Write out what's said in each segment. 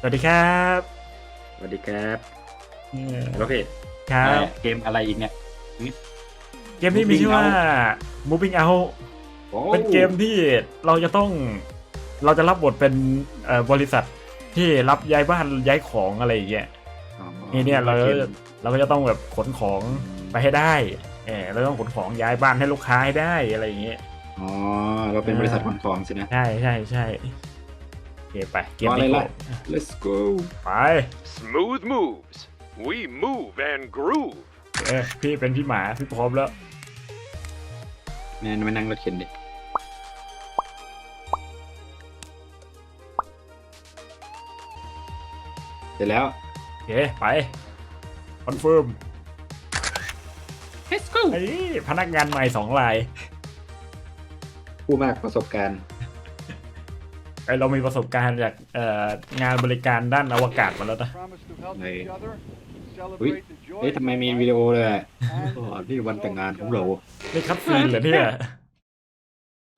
สวัสดีครับสวัสดีครับเอ่อแล้วพี่ครับเอ่อเกมอะไรอีกเนี่ย เกมนี้มีชื่อว่า Moving Out โอ้เป็นเกมที่เราจะต้องเราจะรับบทเป็นเอ่อบริษัทที่รับย้ายบ้านย้ายของอะไรอย่างเงี้ยอ๋อนี่เนี่ยเรากมเราก็จะต้องแบบขนของไปให้ได้เออเราต้องขนของย้ายบ้านให้ลูกค้าให้ได้อะไรอย่างเงี้ยอ๋อเราเป็นบริษัทขนของสินะใช่ใช่ใช่โอเค ไปเกมรออะไรนี้ล่ะ let's go ไป Smooth moves. We move and groove. เออพี่เป็นพี่หมาพี่พร้อมแล้วแมนมานั่งรถเข็นดิเสร็จแล้วโอเคไปคอนเฟิร์ม let's go ไอ้พนักงานใหม่สองราย ผู้มากประสบการณ์ ไอเรามีประสบการณ์จากเอ่องานบริการด้านอวกาศมาแล้วนะ Này. อุ๊ยเอ๊ะทำไมมีวิดีโอเลยอะอ๋อนี่วันแต่งงานของเรา นี่คัดซีนเหรอเนี่ย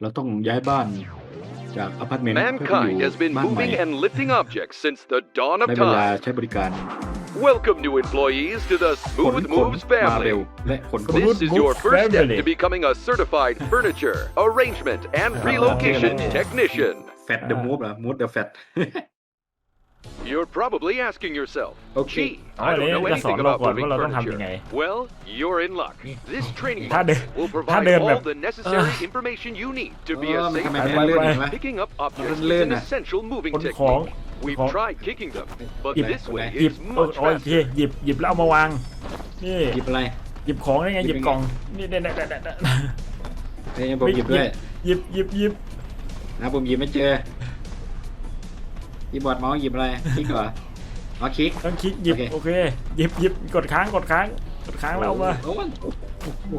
เราต้องย้ายบ้านจากอพาร์ตเมนต์เพื่อไปอ Mankind ยู่ has been บ้านใหม่ moving and lifting objects since the dawn of ได้เวลา time. ใช้บริการ Welcome, new employees, to the ขน Smooth ขน Moves มาเร็ว family. และขนขน Smooth This is your Moves first step family. to becoming a certified furniture, arrangement, and relocation okay. technician. แฟตเดอะมูฟเหรอมูฟเดอะแฟต You're probably asking yourself, Okay. gee, Oh, I don't know yeah, anything that's all. about Look, moving well, I don't have furniture. any. Well, you're in luck. This training ถ้าเดิน module will ถ้า provide เดินแบบ all the necessary Ugh. information you need to be Oh, a man, safe come on, man, driver. man, man. Picking up objects lên is an nè. essential moving ขนของ technique. We've ของ tried kicking them, but Hịp- this way หยิบ is โอ้ much โอเค faster. หยิบหยิบแล้วเอามาวางนี่หยิบอะไรหยิบของได้ไงหหยิยิบบยังไงกล่องนี่เด็ดเด็ดเด็ดเด็ดเอ้ยผมหยิบด้วยหยิบหยิบหยิบ นะผมหยิบไม่เจอคีย์บอร์ดเมาส์หยิบอะไรคลิกเหรออ๋อคลิก ต้องคลิกหยิบโอเค โอเคหยิบหยิบกดค้างกดค้างกดค้างแล้วเอามาโอ้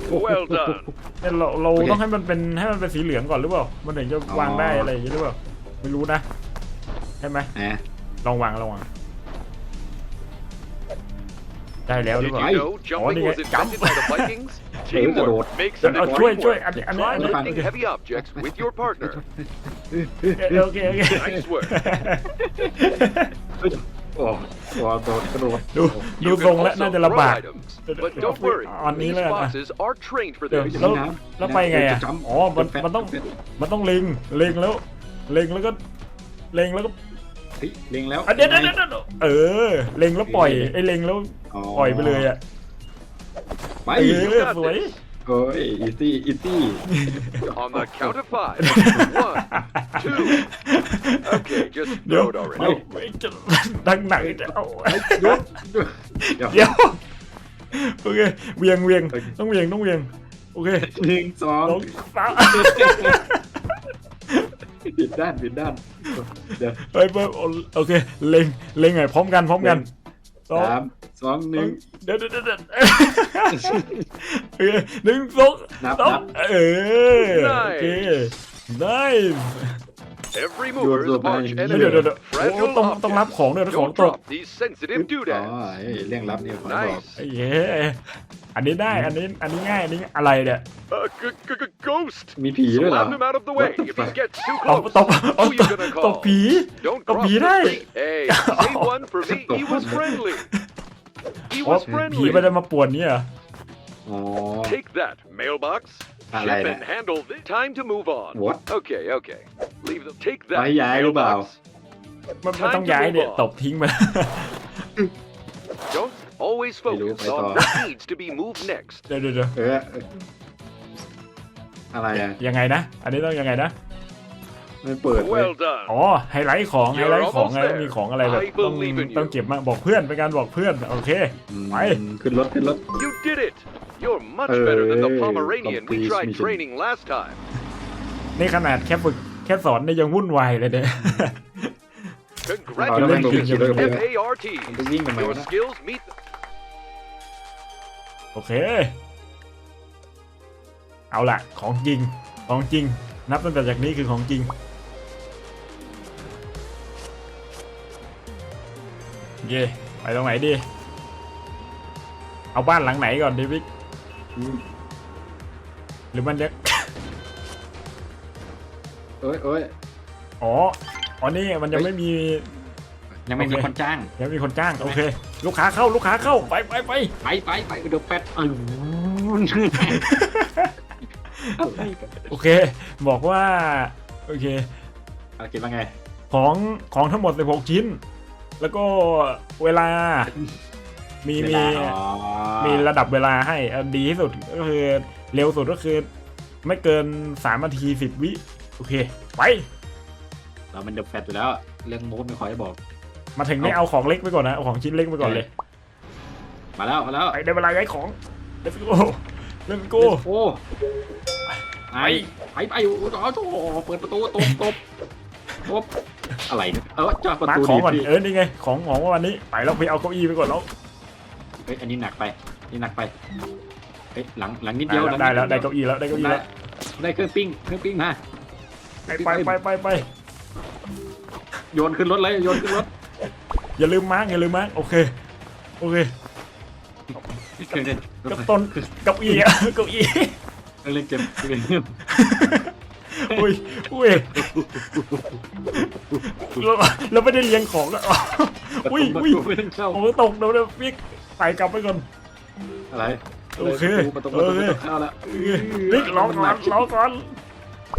โห Well done. เนี่ยเราเราโอเคต้องให้มันเป็นให้มันเป็นสีเหลืองก่อนหรือเปล่ามันถึงจะวางได้อ๋อออะไรอย่างนี้หรือเปล่าไม่รู้นะใช่ไหมแหม ลองวางลองวางได้แล้วหรือ Did เปล่า you know jumping nè, was invented by the Vikings? Ủa, Teamwork makes the Ờ, dream chui, chui, work. anh- anh- Try anh- lifting anh- heavy objects with your partner. โอเคโอเค Nice work. โอ้โหโดดกระโดดดูดู You ทรง can แล้ว also น่าจะ throw ลำบาก items. But don't worry, อันนี้ these แล้วกันนะ boxes are trained for เดี๋ยว this. แล้วแล้วไปไงอะอ๋อมันมันต้องมันต้องเล็งเล็งแล้วเล็งแล้วก็เล็งแล้วก็เฮ้ยเล็งแล้ว อะเดี๋ยวเดี๋ยวเดี๋ยวเดี๋ยวเออเล็งแล้วปล่อยไอ้เล็งแล้วปล่อยไปเลยอะ ไปเออสวยโอ้ยอีซี่อีซี่ On the count of five. One, two. Okay, just เดี๋ยว throw it เดี๋ยว already. ไม่จะดังหนักจะเอายกเดี๋ยวเดี๋ยวโอเคเวียงเวียงต้องเวียงต้องเวียงโอเคหนึ่งสองสองสามผิดด้านผิดด้านเดี๋ยว เฮ้ยเพิ่มโอเคเล็งเล็งไงพร้อมกันพร้อมกัน สองสามสองหนึ่งเดี๋ยวเดี๋ยวเดี๋ยวเดี๋ยวโอเคหนึ่งสองนับสองนับเออโอเค nice Every mover is a arch เดี๋ยวเดี๋ยว enemy เดี๋ยว of โอ้ fragile ต้องต้องรับ objects. ของด้วยนะของ Don't ตก drop these sensitive อ๋อ doodads. เอ้ยเรื่องลับเนี่ยขอบอก Nice. ไอ้เย้อันนี้ได้อันนี้อันนี้ง่ายอันนี้อะไรเนี่ย A g- g- g- ghost. มีผีด้วยเหรอ Slap him out of the way. What the If he fuck? gets too ตบ close, ตบ who you ตบ gonna ตบ call? ผี Don't ตบ cross ผี the ได้ street. Hey, save one for me. He was friendly. He อ๋อ was ผี friendly. ไม่ได้มาป่วนนี่เหรออ๋อ Take that, mailbox. I Ship like and that. handle. Th- time to move on. What? Okay, okay. Leave them. Take ไป that, ย้ายหรือเปล่า mailbox. มันมันต้องย้ายเนี่ยตบทิ้งไป Don't always Hello, focus I on thought- what needs to be moved next. เดี๋ยวเดี๋ยวเดี๋ยว เออเอออะไรอ่ะ ยังไงนะ อันนี้ต้องยังไงนะ ไม่เปิดเลย Well done. อ๋อไฮไลท์ของไฮ You're ไลท์ของ almost ไง there. มีของอะไรแบบ I ต้อง believe in you. ต้องเก็บมาบอกเพื่อนเป็นการบอกเพื่อนโอเคอืมไปขึ้นรถขึ้นรถ You did it. You're much Hey, better than the Pomeranian we complete tried mission. training last time. นี่ขนาดแค่ฝึกแค่สอนเนี่ยยังวุ่นวายเลยเนี่ย Congratulations, Hello, hello. FART. มันไปวิ่งทำไม Your วะนะ skills meet the โอเค เอาล่ะของจริงของจริง นับตั้งแต่จากนี้คือของจริง เย่ไปตรงไหนดี เอาบ้านหลังไหนก่อนดีพี่อืมหรือมันจะเอ้ยเอ้ยอ๋อ อ๋อนี่มันยังไม่มี ยังไม่มีโอเคคนจ้างเดี๋ยวมีคนจ้าง โอเค ลูกค้าเข้า ลูกค้าเข้า ไปไปไปไปไปไปเดี๋ยวแปดเอออะไรกันโอเค บอกว่า โอเคเอาคิดว่าไง ของของทั้งหมด 16 ชิ้น แล้วก็เวลา มีเวมีลาอ๋อมีระดับเวลาให้อันดีที่สุดก็คือเร็วสุดก็คือ ไม่เกิน3นาที10วิโอเค ไป เรามันเดือดแฟดอยู่แล้ว เรื่องมูดไม่ขอให้บอก มาถึงนี่เอาของเล็กไปก่อนนะเอาของชิ้นเล็กไปก่อนเลย มาแล้วมาแล้วไปได้เวลาย้ายของ let's go let's go โอ้ไอ้ไปไปอยู่อ๋อโอ้โหเปิดประตูตบตบตบ อะไรเนี่ยเออจ้าประมาตูของดีก่อนพี่เออนี่ไงของของวันนี้ไปแล้วไปเอาเก้าอี้ไปก่อนแล้วเฮ้ยอันนี้หนักไปนี่หนักไปเฮ้ยหลังหลังนิดเดียวได้แล้วหได้งเก้านิอี้แล้วได้เก้าอี้ได้แล้วได้เครื่องปิ้งเครื่องปิ้งมาไปไปไปไปไปโยนขึ้นรถเลยโยนขึ้นรถอย่าลืมมาร์กอย่าลืมมาร์กโอเคโอเคเครื่องเล่นกับต้นเก้าอี้อะเก้าอี้เครื่องเล่นเกมเครื่องเล่น อุ้ยอุ้ยเราเราไม่ได้เลี้ยงของอะอ๋ออุ้ยประอุ้ยตูไม่ต้องเข้าโอ้ตกเดี๋ยวเดี๋ยวพี่ไปกลับไปก่อนอะไรโอเคประตูประตูโอเคไม่ต้องเข้าแล้วนี่รอก่อนรอก่อน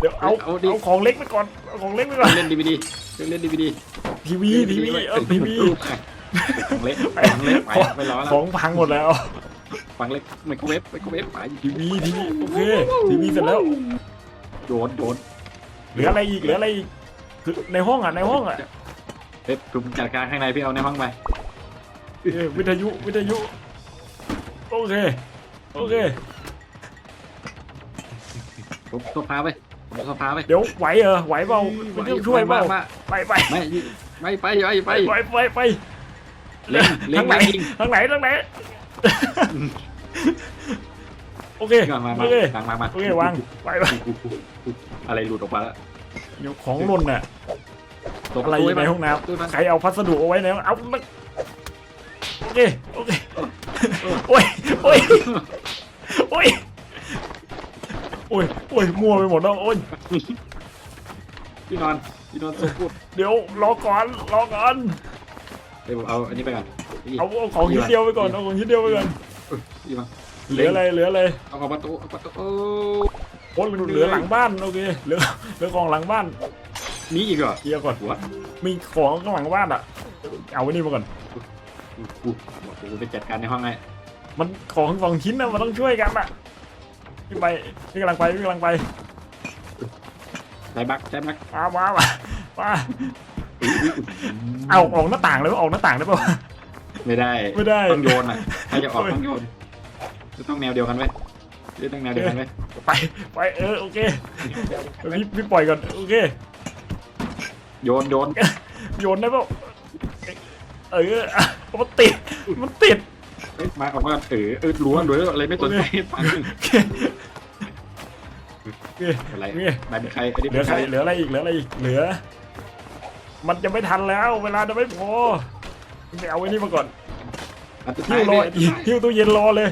เดี๋ยวเอาเอาดิเอาของเล็กไปก่อนเอาของเล็กไปก่อนเล่นดีวีดีเล่นดีวีดีทีวีทีวีเออทีวีของเล็กของเล็กไปไปรอแล้วของพังหมดแล้วฟังเล็กไมโครเวฟไมโครเวฟไปทีวีทีวีโอเคทีวีเสร็จแล้ว โยนโยนเหลืออะไรอีกเหลืออะไรอีกคือในห้องอะในห้องอะเฮ้ยคุณจัดการข้างในพี่เอาในห้องไปเออวิทยุวิทยุโอเคโอเค ผมโซฟาไปผมโซฟาไปเดี๋ยวไหวเออไหวเปล่าไม่ต้องช่วยเปล่ามาไปไปไม่ไม่ไปไปไปไปไปไปเล่นเล่นทางไหนไม่ยิงทางไหนทางไหน โอเคมามาโอมาเคมามามาโอเควางไปไปอะไรหลุดออกมาแล้วเดี๋ยวของหล่นน่ะตกอะไรอยู่ในห้องน้ตู้นั้นำใครเอาพัสดุเอาไว้ในห้องเอามันโอเคโอเคโอ้ยโอ้ยโอ้ยโอ้ยโอ้ยมั่วไปหมดแล้วโอ้ยพี่นอนพี่นอนสกุดเดี๋ยวรอก่อนรอก่อนเดี๋ยวผมเอาอันนี้ไปก่อนนี่เอาเอาของชิ้นเดียวไปก่อนเอาของชิ้นเดียวไปก่อนนี่มา เหลืออะไรเหลืออะไรเอาเอาประตูเอาประตูโอ้โอ้ยเหลือหลังบ้านโอเคเหลือเหลือของหลังบ้านมีอีกเหรอเคลียร์ก่อนหัวมีของข้างหลังบ้านอะ เอาไว้นี่มาก่อนอู้หูผมไปจัดการในห้องไงมันของสองชิ้นนะมันต้องช่วยกันอะพี่ไปพี่กำลังไปพี่กำลังไปใช้บักใช้บักมามามามาเอาออกหน้าต่างเลยว่าออกหน้าต่างได้ป่าวะไม่ได้ไม่ได้ต้องโยนอะถ้าจะออกต้องโยน จะต้องแนวเดียวกันไหมจะต้องแนวเดียวกันไหมไปไปเออโอเคพี่พี่ปล่อยก่อนโอเคโยนโยนโยนได้ป่าวเออมันติดมันติดเอ้ยมาออกมาเออเออรั้วรั้วอะไรไม่สนใจฟังโอเคโอเคอะไรโอเคนายเป็นใครอันนี้เหลืเป็อนใคใครรเหลืออะไรอีกเหลืออะไรอีกเหลือ มันจะไม่ทันแล้ว เวลาจะไม่พอไปเอาไว้นี่มาก่อนอันสุดหิ้ท้ายวรอเลยหิ้วตู้เย็นรอเลย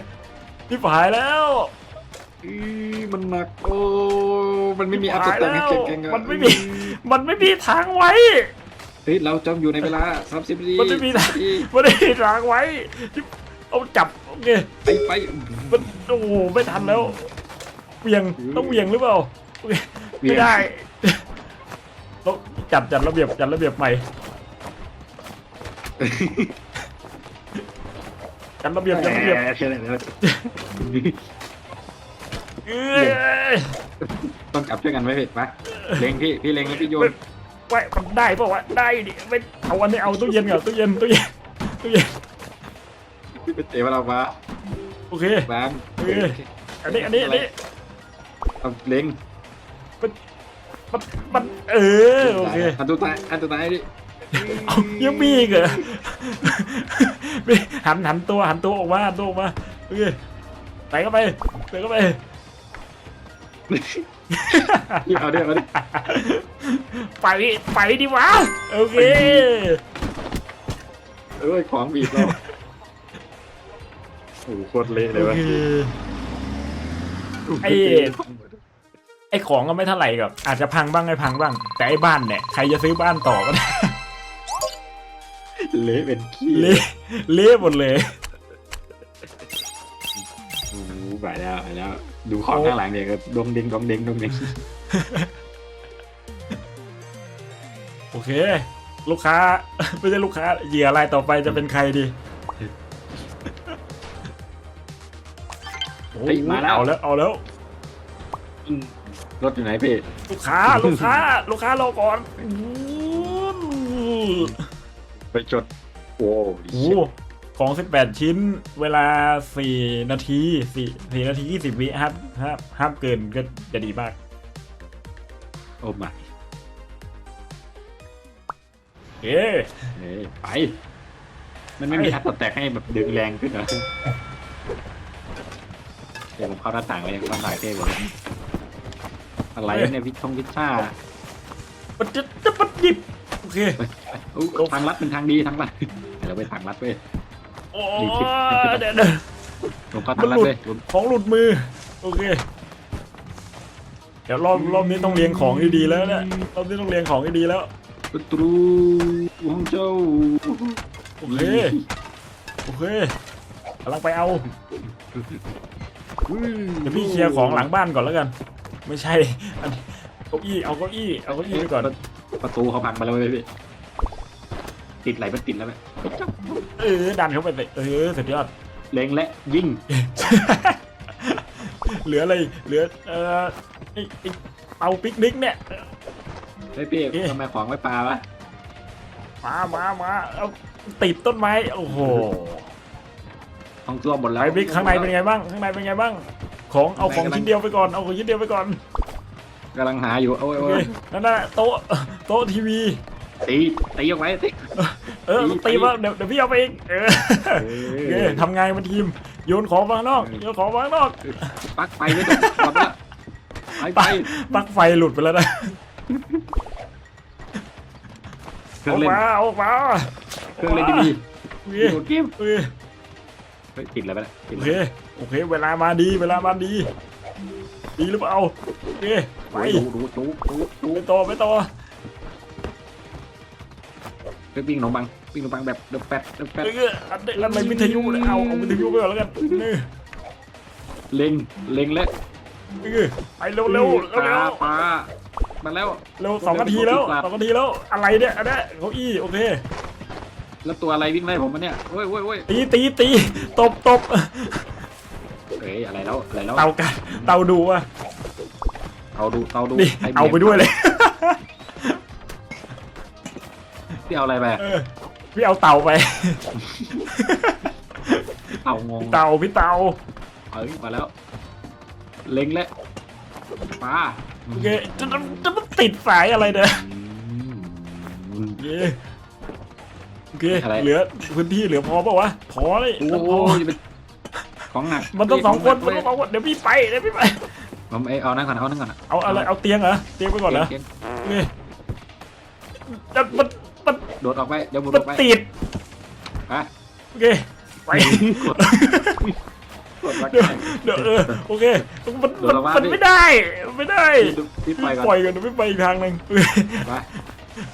พี่ผายแล้วอีมันหนักโอ้มันไม่มีอัพสผายเตอร์แล้ให้วเก่งๆอะมันไม่มีมันไม่มีทางไว้เฮ้ยเราจำอยู่ในเวลา30นาทีมันไม่มีทางนาทีไม่ได้ทางไว้เอาจับโอเคไปไปมันโอ้โหไม่ทันแล้วเหวียงต้องเหวียงหรือเปล่าโอเคไม่ได้ต้องจัดจัดระเบียบจัดระเบียบใหม่ จัดระเบียบจัดระเบียบเชื่อเลยเอ้ยต้องจับช่วยกันไว้พี่มาเล็งพี่พี่เล็งแล้วพี่โยนไว้มันได้ปะวะได้ดิไม่เอาอันนี้เอาตู้เย็นก่อนตู้เย็นตู้เย็นตู้เย็นเป็นเตะมาเรามาโอเควางเอออันนี้อันนี้อันนี้เอาเล็งมันมันเออโอเคอันตัวท้ายอันตัวท้ายดิเอายังมีอีกเหรอ หันหันตัวหันตัวออกมาหันตัวออกมาโอเคใส่เข้าไปใส่เข้าไปพี่เอาดิเอาดิไปไปดิวะโอเคเอ้ยของบีบเราโอ้โหโคตรเละเลโอยวะเคไอ้ไอ้ของก็ไม่เท่าไหร่กับอาจจะพังบ้างไม่พังบ้าง แต่ไอ้บ้านเนี่ยใครจะซื้อบ้านต่อก็ได้เละเป็นขี้เละ เละหมดเลยโอ้โหไปแล้วไปแล้ว ดูของข้างหลังเนี่ยก็ดงเด้งดงเด้งดงเด้งโอเค ลูกค้า ไม่ใช่ลูกค้าเหยื่อรายต่อไปจะเป็นใครดีโอ้เฮ้ยมาแล้วเอาแล้วเอาแล้วอืมรถอยู่ไหนพี่ลูกค้าลูกค้า ลูกค้ารอก่อนอู้ไปจด โอ้โหของ 18 ชิ้นเวลา 4 นาที4 4นาที 20 วิห้ามห้ามห้ามเกินก็จะดีมาก โอ้มาเอ๊ะเอ้ยไป มันไม่มีทัดแตกให้แบบดึงแรงขึ้นเหรอเดี๋ยวผมเข้าหน้าต่างเลยหน้าต่างเท่เลยอะไรวะเนี่ยพิชชงพิชซ่ามันจะจะปัดหยิบ โอเคอุ๊ยทางลัดเป็นทางดีทางลัดเรา ไปทางลัดเว้ย โอ้ดีขึ้นเดี๋ยวเดี๋ยวผมก็ทางลัดเลยผมของหลุดมือ โอเค เดี๋ยวรอบรอบนี้ต้องเรียงของให้ดีแล้วเนี่ยรอบนี้ต้องเรียงของให้ดีแล้ว ประตูของเจ้าโอเค โอเคกำลังไปเอา เดี๋ยวพี่เคลียร์ของหลังบ้านก่อนแล้วกัน ไม่ใช่อันนี้เก้าอี้เอาเก้าอี้เอาเก้าอี้ไปก่อน ประตูเขาพังมาแล้วเว้ยพี่ ติดไหลมันติดแล้วไหมเออดันเข้าไปเลยเออสุดยอด เล็งและยิง เหลืออะไรเหลือเออไอ้ไอ้เอาปิกนิกเนี่ย เฮ้ยพี่เอ๊ะ ทำไมของไม่ปลาวะมามามาเอาติดต้นไม้โอ้โหห้องตัวหมดแล้วไอ้บิ๊กข้างในเป็นไงบ้างข้างในเป็นไงบ้าง ของเอาของข้างในกำลังชิ้นเดียวไปก่อนเอาของชิ้นเดียวไปก่อนกำลังหาอยู่โอ้ยโอโอ้เคยนั่นน่ะโต๊ะโต๊ะทีวี ตีตีออกไว้ตีเออตีตีมาเดี๋ยวเดี๋ยวพี่เอาไปเองเออโอเคทำไงมันทีมโยนของมาข้างนอกโยนของมาข้างนอกปักไปไม่ต้องกลับละไปไปปลั๊กไฟหลุดไปแล้วนะเครื่อองอกเล่นมาออกมาเครื่องเล่นดีโอๆเคโดดเกมโอเคเฮ้ยติดอะไรไปละติดโออะไรเคโอเค เวลามาดีเวลามาดี ดีหรือเปล่าโอเคไป ดูดูดูดูดู ไปต่อไปต่อไปปิ้งขนมปังปิ้งขนมปังแบบเดือดแปดเดือดแปดเอออันนี้อันไหนวิทยุเลยเอาเอาวิทยุไปก่อนแล้วกันนี่เล็งเล็งและเออไปเร็วเร็วเร็วปเร็ลาวปลามาแล้ว เร็วสองนาทีแล้วสองนาทีแล้วอะไรเนี่ยอันนี้เก้าอี้โอเคแล้วตัวอะไรวิ่งไล่ผมมาเนี่ยโอ้ยโอ้ยโอ้ยตีตีตีตบตบเอ้ยอะไรแล้วอะไรแล้วเตากันเตาดูอะเอาดูเอาดูนี่ให้เอาไปด้วยเลย พี่เอาอะไรไปเออพี่เอาเตาไปเอางงเตาพี่เตาเอ้ยมาแล้ว เล็งและปลาโอเคจะจะจะมันติดสายอะไรเนี่ยอืม โอเคโอเคอะไร เหลือพื้นที่เหลือพอเปล่าวะพอเลยโอ้มันพอ ยเป็นของหนักมันต้องสองคนมันเว้ต้อยงสองคนเดี๋ยวพี่ไปเดี๋ยวพี่ไป ผมเอ้ยเอานั่งก่อนเอานั่งก่อนเอาอะไรเอาเตียงเหรอเตียงไปก่อนเหรอเกมโอเคจะมันมัน โดดออกไปเดี๋ยวบุดมัอนอกไปติดอะโอเคไปกดรักเดี๋ยวแข่งเดี๋ยวเออโอเคมันมันโดดลงมามันดิไม่ได้ไม่ได้พี่ไปก่อนปล่อยกันเดี๋ยวไม่ไปอีกทางหนึ่งไป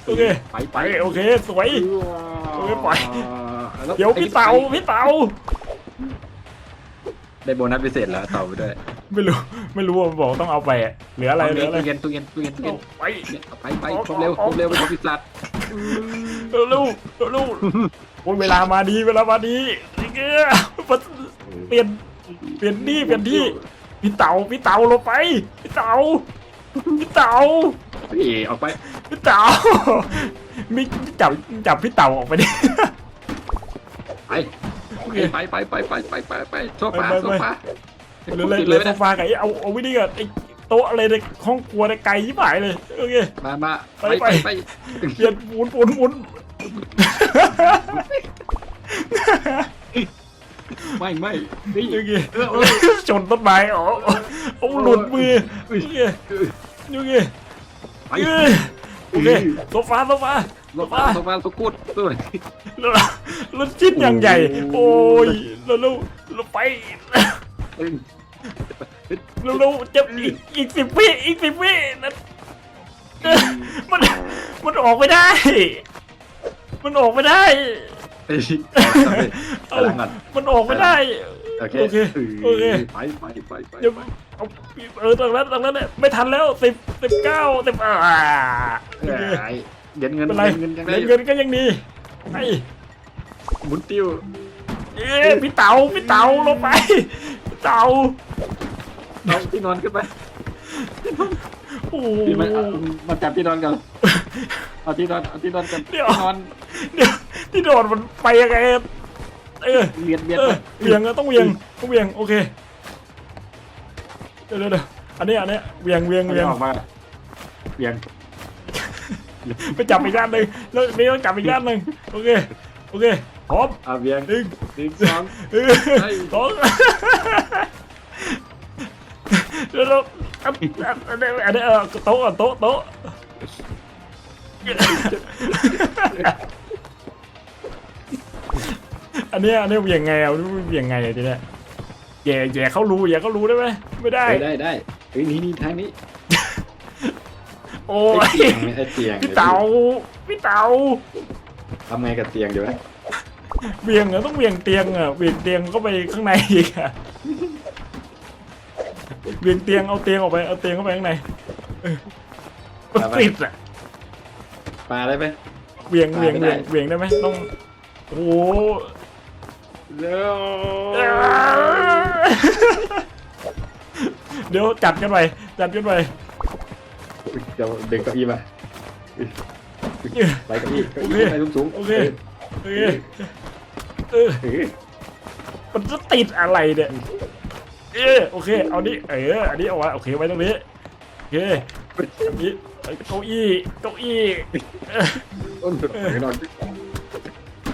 โอเคไปไปโอเคสวย โอเคปล่อยแล้วเดี๋ยวพี่เตาพี่เตาได้โบนัสพิเศษแล้วเต่าไปด้วยไม่รู้ไม่รู้ว่าบอกต้องเอาไปอะเหลืออะไรเหลืออะไรตู้เย็นตู้เย็นตู้เย็นตู้เย็นเอาไปเอาไปไปครบเร็วครบเร็วไปของพิซซ่า เร็วเร็วเร็วเร็วโอ้ยเวลามาดีเวลามาดีไอ้เงี้ยเปลี่ยนเปลี่ยนที่เปลี่ยนที่พี่เต๋าพี่เต๋าลงไปพี่เต๋าพี่เต๋าพี่ออกไปพี่เต๋ามิจับจับพี่เต๋าออกไปดิไปไปไปไปไปไปไปไปโซฟาไปไปโซฟาเหลือเลยเหลือโซฟาไก่เอาเอาไว้ดิกันไอ้ โต๊ะอะไรในห้องครัวในไก่ยี่หายเลยโอเค มามาไปไปไปไป ไปเปลี่ยนหมุนหมุนหมุนไม่ไม่นี่โอเคเออเออชนต้นไม้อ๋อเอาหลุดมือโอเคโอเคไปเอ้ยโอเคโซฟาโซฟาโซฟาโซฟาโซกูดตัวไหนแล้วแล้วชิ้นอย่างใหญ่ โอ้ยแล้วแล้วแล้วไป เอ้ยแล้วแล้วจะอีกอีกสิบวิอีกสิบวินะมันมันออกไม่ได้ มันออกไม่ได้เอ้ยเอาละครับพี่ไปล้างก่อนมันออกไม่ได้ โอเคโอเคโอเค ไปไปไปไปเดี๋ยวเอาเออตรงนั้นตรงนั้นเนี่ยไม่ทันแล้วสิบสิบเก้าสิบอ่าโอเค ไอ้เหรียญเงินเป็นไรเหรียญเงินยังเหได้รียญอยู่เงินก็ยังดีไอ้หมุนติ้ว เอ้ยพี่เต๋าพี่เต๋าลงไปพี่เต๋า เอาที่นอนขึ้นไปโอ้โหพี่มาเอามาจับที่นอนกันเอาที่นอนเอาที่นอนกันเดี๋ยวที่นอนเดี๋ยวที่โดนมันไปยังไงเออ เบียดเบียดเอไปอเวียงอะต้องเวียงต้องเวียงโอเคเดี๋ยวเดี๋ยวเดี๋ยวอันนี้อันนี้เวียงเวียงเอาเวียงออกมาเบียงไปจับอีกด้านหนึ่งแล้วนี่ต้องจับอีกด้านหนึ่งโอเคโอเคพร้อมเอาเบียงหนึ่งหนึ่งสองเออใช่สอง เดี๋ยวเราอันอันนี้อันนี้เออโต๊ะก่อนโต๊ะโต๊ะอันเนี้ยอันนี้เวียงไงอะเวียงไงอะทีเนี้ยแย่แย่เขารู้แย่เขารู้ได้ไหมไม่ได้ได้ได้ได้เฮ้ยนี่นี่ทางนี้ โอ้ไอ้ยเตียงไอ้เตียงพี่เต๋าพี่เต๋าทำไงกับเตียงเดี๋ยวนะเวียงเหรอต้องเวียงเตียงอะเวียงเตียงเข้าไปข้างในอีกอะ เวียงเตียงเอาเตียงออกไปเอาเตียงเข้าไปข้างในเออมันติดอะปลาได้ไหม เวียงเวียงไม่เวีได้ยงเวียงได้ไหมต้องโอ้โหเร็วเดี๋ยวจัดกันไปจัดกันไปเดี๋ยวดึงเก้าอี้มาไปเก้าอี้เก้าอี้ไปสูงๆโอเคโอเคเออเออมันจะติดอะไรเนี่ย เออโอเค เอานี้เอออันนี้เอาไว้โอเคไว้ตรงนี้โอเคอันนี้เก้าอี้เก้าอี้เออต้นไปนอน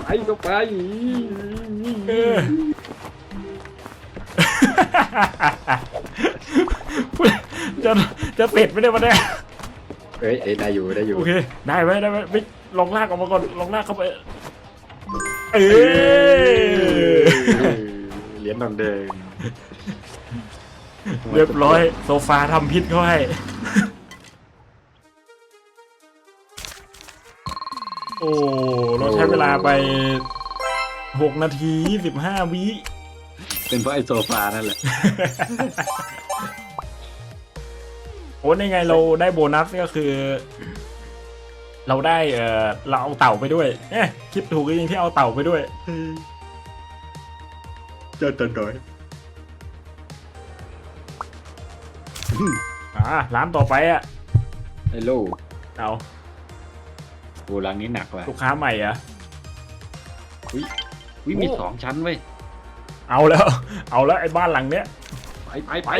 ไปก็ไปเออจะจะเสร็จไหมเนี่ยวันเนี้ยเฮ้ยเอ้ยได้อยู่ได้อยู่โอเคได้ไหมได้ไหมไปลองลากออกมาก่อนลองลากเข้าไปเอเออเหรียญทองแดง เรียบร้อย โซฟาทำพิษเขาให้ โอ้ เราใช้เวลาไปหกนาทีสิบห้าวิเป็นเพราะไอ้โซฟานั่นแหละ โอ้ในไงเราได้โบนัสก็คือ เราได้เออเราเอาเต่าไปด้วยเอ๊ะคิดถูกจริงๆที่เอาเต่าไปด้วย เจ้าตัวน้อย อ่าร้านต่อไปอะไอ้โล่เอาโอ้หลังนี้หนักว่ะลูกค้าใหม่อะวิมีสองชั้นเว้ยเอาแล้ว เอาแล้วไอ้บ้านหลังเนี้ยไปไปไปไป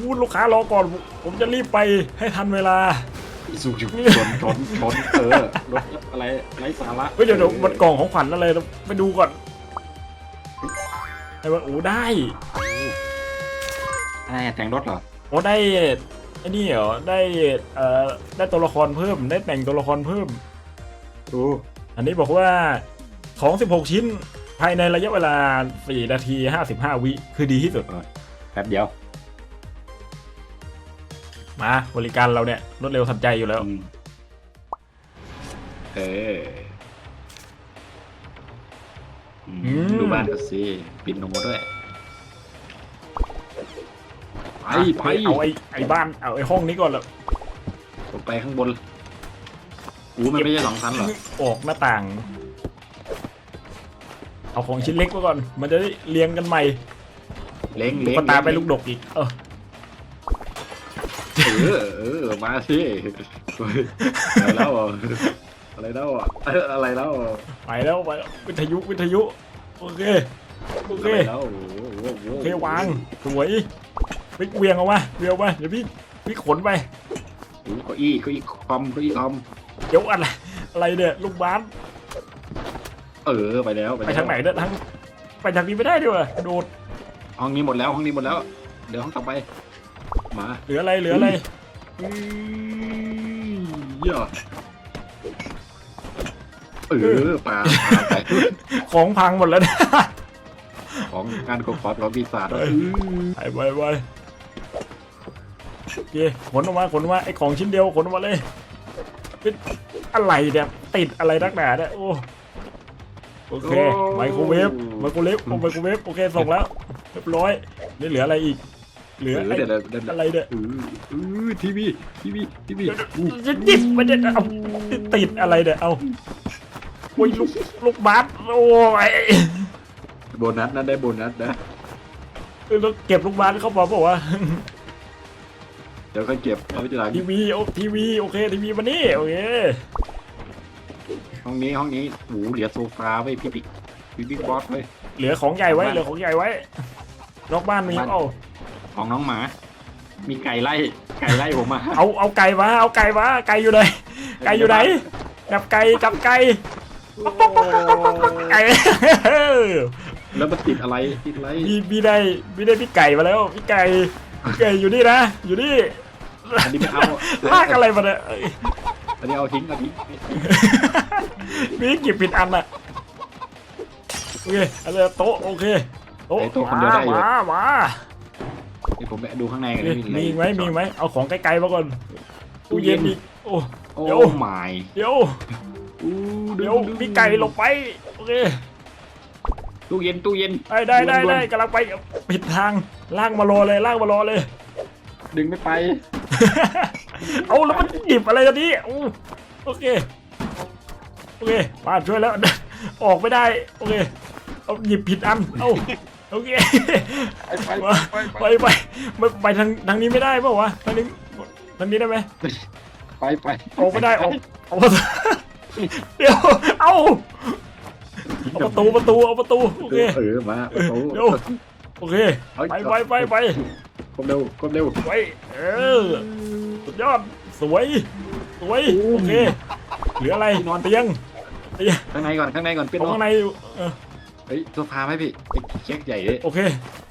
วูดลูกค้ารอก่อน ผมจะรีบไปให้ทันเวลาสูงชนชนชนเออรถอะไรไรสาระเฮ้ยเดี๋ยวเดี๋ยวมันกล่องของขวัญอะไรเราไปดูก่อนไอ้ว่าโอ้ได้อะไรอะแต่งรถเหรอ โอ้ได้ไอ้นี่เหรอได้เอ่อได้ตัวละครเพิ่ม ได้แต่งตัวละครเพิ่มโอ้อันนี้บอกว่าของ 16 ชิ้นภายในระยะเวลา 4 นาที 55 วิ คือดีที่สุด แป๊บเดียว มาบริการเราเนี่ย รวดเร็วทันใจอยู่แล้วอืมเอออืมอืม ดูบ้านก็สิปิดโนด้วย ไปไปเอาไอ้ไอ้บ้านเอาไอ้ห้องนี้ก่อนเลยลงไปข้างบนอู้มันไม่ใช่สองชั้นเหรอออกหน้าต่าง เอาของชิ้นเล็กไว้ก่อน มันจะได้เรียงกันใหม่เล้งเล้งก็ตามไปลูกดกอีก เออเออเออมาสิเฮ้ยอะไรแล้วอะอะไรแล้วอะเอ้ยอะไรแล้วอะไปแล้วไปแล้ววิทยุวิทยุโอเคโอเคอะไรแล้วโอ้โหโอ้โหโอเควางสวย วิกเวียงออกมาเวียงออกมาเดี๋ยวพี่พี่ขนไปโอ้โหเก้าอี้เก้าอี้คอมเก้าอี้คอมเดี๋ยวอะไรอะไรเนี่ยลูกบ้านเออไปแล้วไปแล้วทางไหนเนี่ยทางไปทางนี้ไม่ได้ด้วยโดดห้องนี้หมดแล้วห้องนี้หมดแล้ว เดี๋ยวห้องต่อไปมาเหลืออะไรเหลืออะไรอืมเยอะเออปลาปลาไปของพังหมดแล้วนะของการกดคอร์สของปีศาจเออไปไปไปโอ เคขนออกมาขนออกมาไอ้ของชิ้นเดียวขนออกมาเลยเป็นอะไรเนี่ยติดอะไรนักหนาเนี่ยโอ้โอเคไมโครเวฟไมโครเวฟโอ้ไมโครเวฟโอเคส่งแล้วเรียบร้อยนี่เหลืออะไรอีก เหลือเออไอ้เดี๋ยวเดี๋ยวเดี๋ยวอะไรเนี่ยเออเออทีวีทีวีทีวีอู้จะจิบมันจะเอาติดอะไรเนี่ยเอาโอ้ยลูกลูกบาสโอ้ยโบนัสนะได้โบนัสนะแล้วเก็บลูกบาสเข้ามาบอกว่า เดี๋ยวค่อยเก็บเอาไปทีหลังทีวีโอทีวีโอเคทีวีมานี่โอเคห้องนี้ห้องนี้โอ้โหเหลือโซฟาไว้ยพี่บิ๊กพี่บิ๊กบอสเว้ยเหลือของใหญ่ไว้เหลือของใหญ่ไว้นอกบ้านมีบ้านเอาของน้องหมา มีไก่ไล่ไก่ไล่ผมมาเอาเอาไก่มาเอาไก่มาไก่อยู่ไหนไก่อยู่ไหนจับไก่จับไก่ไก่แล้วมันติดอะไรติดอะไรมีมีได้มีได้พี่ไก่มาแล้วพี่ไก่พี่ไก่อยู่นี่นะอยู่นี่ อันนี้ไม่เอาลากอะไรมาเนี่ยเอ้ยอันนี้เอาทิ้งเอาทิ้งมีเก็บผิดอันอะโอเคอะไรโต๊ะโอเคโต๊ะมามามาเดี๋ยวผมไปดูข้างในกันนี่อะไรมีอีกไหมมีอีกไหมเอาของไกลๆมาก่อนตู้เย็นอีกโอ้โอ้เดี๋ยวไม่เดี๋ยวอู้เดี๋ยวพี่ไก่ลงไปโอเคตู้เย็นตู้เย็นได้ได้ได้วนๆได้กำลังไปผิดทางล่างมารอเลยล่างมารอเลย ดึงไม่ไป เอาแล้วมันหยิบอะไรกันนี่อู้โอเคโอเคป้าช่วยแล้ว ออกไม่ได้โอเคเอาหยิบผิดอันเอาโอเคไปมาไปไปไปไปทางทางนี้ไม่ได้เปล่าวะทางนี้ทางนี้ได้ไหมไปไปออกไม่ได้ออกออกประตูเดี๋ยวเอาเอาประตูประตูเอาประตูโอเคเออมาประตูเดี๋ยวโอเคไปไปไปไป กดเร็วกดเร็วไปเออสุดยอดสวยสวยโอเคเหลืออะไรนอนเตียงเตียงข้างในก่อนข้างในก่อนเป็นของข้างในเออเฮ้ยโซฟาไหมพี่ไอ้เช็คใหญ่เลยโอเค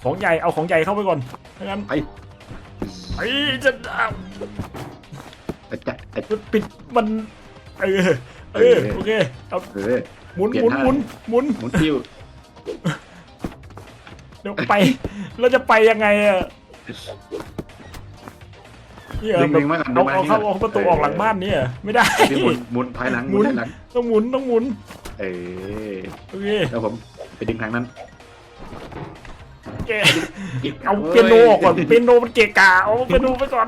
ของใหญ่เอาของใหญ่เข้าไปก่อนถ้างั้นไปไอ้จะเอาไอ้จัดไอ้มันปิดมันเออเออโอเคเอาเออหมุนเปลี่หยมุนนท่าหมุนหมุนหมุนติ้วเดี๋ยวไปเราจะไปยังไงอะ เนี่ยดึงแบดึบงมาก่อนเอาเอาเข้าเอาประตูออกหลังบ้านเนี่ยไม่ได้พี่หมุนหมุนถอยหลังหมุนถอยหลังต้องหมุนต้องหมุนเออโอเคแล้วผมไปดึงทางนั้นแกเอาเปียโนออกก่อนเปียโนมันเกะกะเอาเปียโนไปก่อน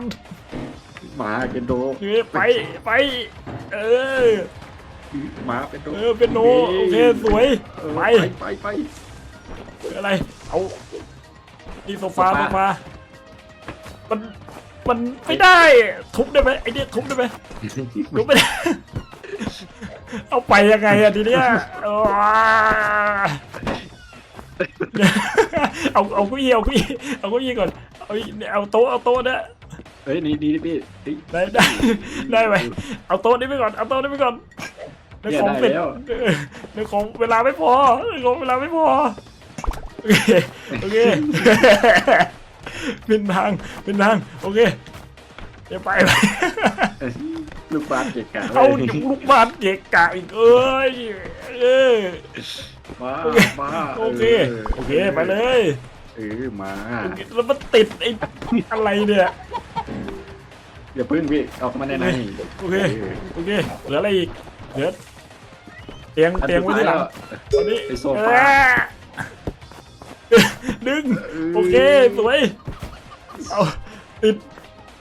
หมาเป็นโดโอเคไปไป เออ หมาเป็นโดเออเปียโนโอเคสวย เออไป ไปไปอะไร เอานี่โซฟาโซฟาโซฟา มัน มันไม่ได้ ทุบได้ไหมไอเนี้ยทุบได้ไหมทุบไม่ได้ เอาไปยังไงอะทีเนี้ยเออเอาเอาเก้าอี้เอาเก้าอี้เอาเก้าอี้ก่อน เอาเอาโต๊ะเอาโต๊ะเนี่ยเฮ้ยนี่ดีดิพี่เฮ้ยได้ได้ได้ไหมเอาโต๊ะนี้ไปก่อนเอาโต๊ะนี้ไปก่อนในเนี่ยของได้เสร็จแล้วเออในของเวลาไม่พอในของเวลาไม่พอโอเคโอเค เป็นทางเป็นทางโอเคเดี๋ยวไปไปลูกบาสเกะกะเอาจุกลูกบาสเกะกะอีกเอ้ยเออมาโอเคมาโอเคโอเคไปเลยเออมาโอเคแล้วมันติดไอ้อะไรเนี่ยอย่าพึ่งพี่ออกมาในในโอเคโอเคเหลืออะไรอีกเหลือเตียงเตียงไว้ที่หลังตอนนี้ไอโซฟาเออดึงโอเคสวย เอาติด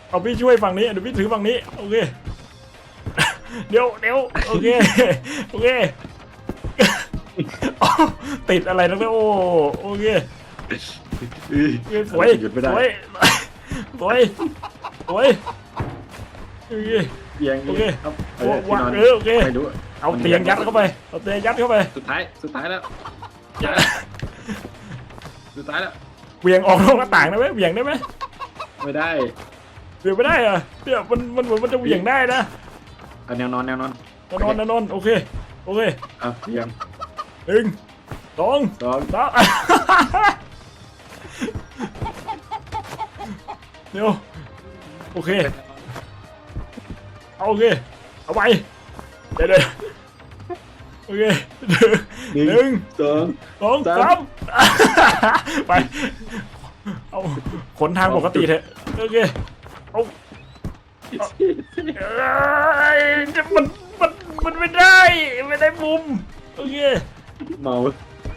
เอาพี่ช่วยฝั่งนี้เดี๋ยวพี่ถือฝั่งนี้โอเคเดี๋ยวเดี๋ยวโอเคโอเคอ้าวติดอะไรนักเนี่ยโอ้โอเคเอ้ยโอเคสวยหยุดไม่ได้สวยสวยสวยโอเคเตียงโอเคครับเอวอที่นอนเออโอเคไม่รู้เอาเตียงยัดเข้าไปเอาเตียงยัดเข้าไปสุดท้ายสุดท้ายแล้วสุดท้ายแล้วเหวี่ยงออกนอกหน้าต่างได้ไหมเหวี่ยงได้ไหม ไม่ได้เหวี่ยงไม่ได้เหรอะเนี่ยมันมันเหมือนมันจะเหวี่ยงได้นะเอาแนวนอนแนวนอนนอนนอนนอนโอเคโอเคเอาเตียงหนึ่งสองสองสามเดี๋ยวโอเคเอาโอเคเอาไปเดี๋ยวเดี๋ยวโอเคหนึ่งสองสองสามสามไปเอา ขนทางปกติเถอะโอเคเอาเอ้ยมันมันมันไม่ได้ไม่ได้มุมโอเคเมา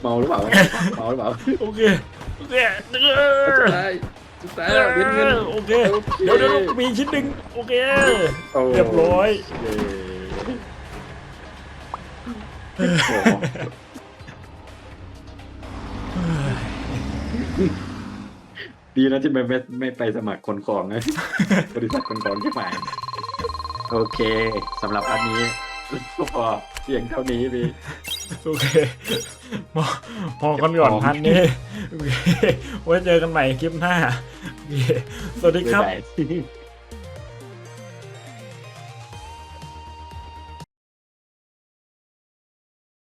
เมาหรือเปล่าเมาหรือเปล่าโอเคโอเคเอสุดอท้ายสุดท้ายแล้วเงินเงินโอเคเดี๋ยวเดี๋ยวมีชิ้นหนึ่งโอเคเรียบร้อยเย้โอ้ โหดีนะที่ไม่ไม่ไม่ไปสมัครคนของนะบริษัทคนของที่หมายโอเคสำหรับอันนี้ก็พอเพียงเท่านี้พี่ โอเคพอพอกันก่อนพันนี้โอเคไว้เจอกันใหม่คลิปหน้าโอเคสวัสดีครับบ๊ายบาย